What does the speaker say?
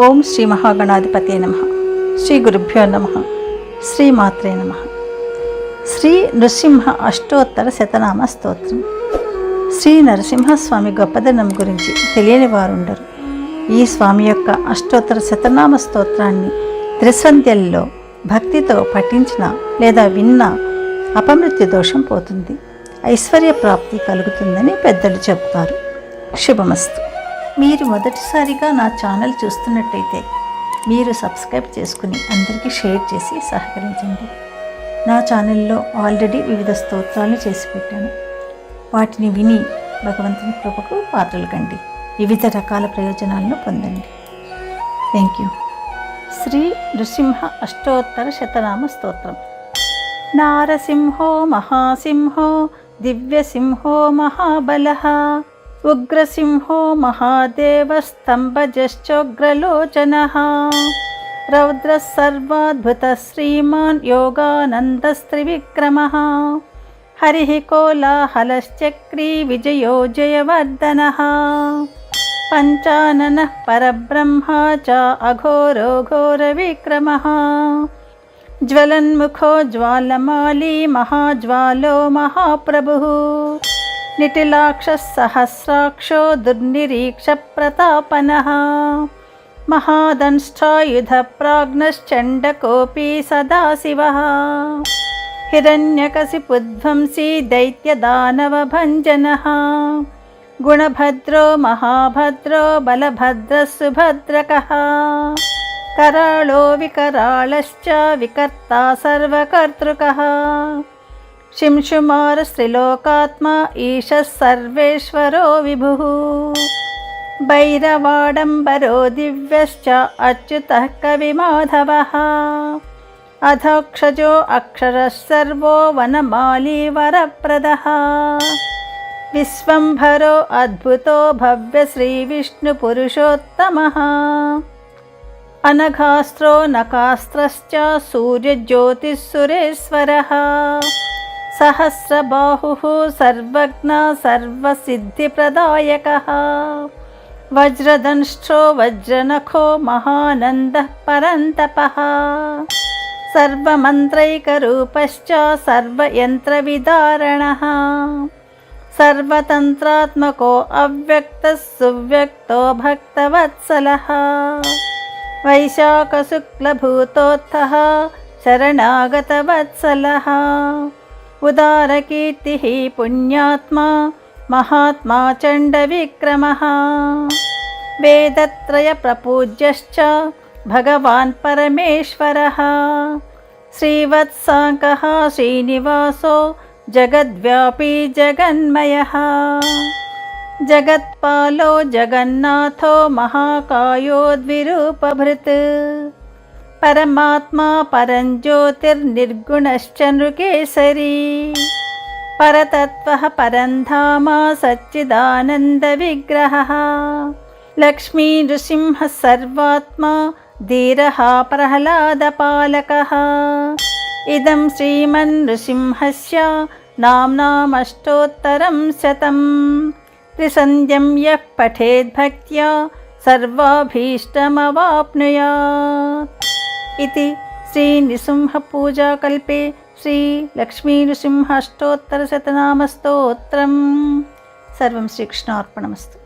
ఓం శ్రీ మహాగణాధిపతి నమ. శ్రీ గురుభ్యో నమ. శ్రీమాత్రే నమ. శ్రీ నృసింహ అష్టోత్తర శతనామ స్తోత్రం. శ్రీ నరసింహస్వామి గొప్పదనం గురించి తెలియని వారుండరు. ఈ స్వామి యొక్క అష్టోత్తర శతనామ స్తోత్రాన్ని త్రిసంధ్యల్లో భక్తితో పఠించిన లేదా విన్న అపమృత్యు దోషం పోతుంది. ఐశ్వర్య ప్రాప్తి కలుగుతుందని పెద్దలు చెబుతారు. శుభమస్తు. మీరు మొదటిసారిగా నా ఛానల్ చూస్తున్నట్టయితే మీరు సబ్స్క్రైబ్ చేసుకుని అందరికీ షేర్ చేసి సహకరించండి. నా ఛానల్లో ఆల్రెడీ వివిధ స్తోత్రాలు చేసి పెట్టాను. వాటిని విని భగవంతుని కృపకు పాత్రలు కండి. వివిధ రకాల ప్రయోజనాలను పొందండి. Thank you. శ్రీ నృసింహ అష్టోత్తర శతనామ స్తోత్రం. నారసింహో మహాసింహో దివ్యసింహో మహాబలహ. उग्रसिंहो महादेवस्तम्भजश्चोग्रलोचनः रौद्रः सर्वाद्भुतः श्रीमान् योगानन्दस्त्रिविक्रमः। हरिः कोलाहलश्चक्री विजयो जयवर्धनः पञ्चाननः परब्रह्मा च अघोरो घोरविक्रमः। ज्वलन्मुखो ज्वालमाली महाज्वालो महाप्रभुः। निटिलाक्षः सहस्राक्षो दुर्निरीक्षप्रतापनः महादंष्टायुधप्राज्ञश्चण्डकोऽपि सदाशिवः हिरण्यकशिपुध्वंसी दैत्यदानवभञ्जनः गुणभद्रो महाभद्रो बलभद्रः सुभद्रकः कराळो विकराळश्च विकर्ता सर्वकर्तृकः शिंशुमारस्त्रिलोकात्मा ईशः सर्वेश्वरो विभुः। भैरवाडम्बरो दिव्यश्च अच्युतः कविमाधवः। अधोक्षजो अक्षरः सर्वो वनमाली वरप्रदः विश्वम्भरो अद्भुतो भव्यश्रीविष्णुपुरुषोत्तमः अनघास्त्रो नकास्त्रश्च सूर्यज्योतिःसुरेश्वरः। सहस्रबाहुः सर्वज्ञ सर्वसिद्धिप्रदायकः। वज्रदंष्ट्रो वज्रनखो महानन्दः परन्तपः। सर्वमन्त्रैकरूपश्च सर्वयन्त्रविदारणः। सर्वतन्त्रात्मको अव्यक्तः सुव्यक्तो भक्तवत्सलः। वैशाखशुक्लभूतोत्थः शरणागतवत्सलः। उदारकीर्तिः पुण्यात्मा, महात्मा चण्डविक्रमः। वेदत्रयप्रपूज्यश्च भगवान् परमेश्वरः। श्रीवत्साङ्कः श्रीनिवासो जगद्व्यापी जगन्मयः। जगत्पालो जगन्नाथो महाकायो द्विरूपभृत् परमात्मा परञ्ज्योतिर्निर्गुणश्च नृकेसरी परतत्त्वः परन्धाम सच्चिदानन्दविग्रहः लक्ष्मी नृसिंहः सर्वात्मा धीरः प्रह्लादपालकः इदं श्रीमन्नृसिंहस्य नाम्नामष्टोत्तरं शतम् त्रिसन्ध्यं यः पठेद्भक्त्या सर्वाभीष्टमवाप्नुयात् इति श्रीनृसिंहपूजाकल्पे श्रीलक्ष्मीनृसिंह अष्टोत्तरशतनामस्तोत्रं सर्वं श्रीकृष्णार्पणमस्तु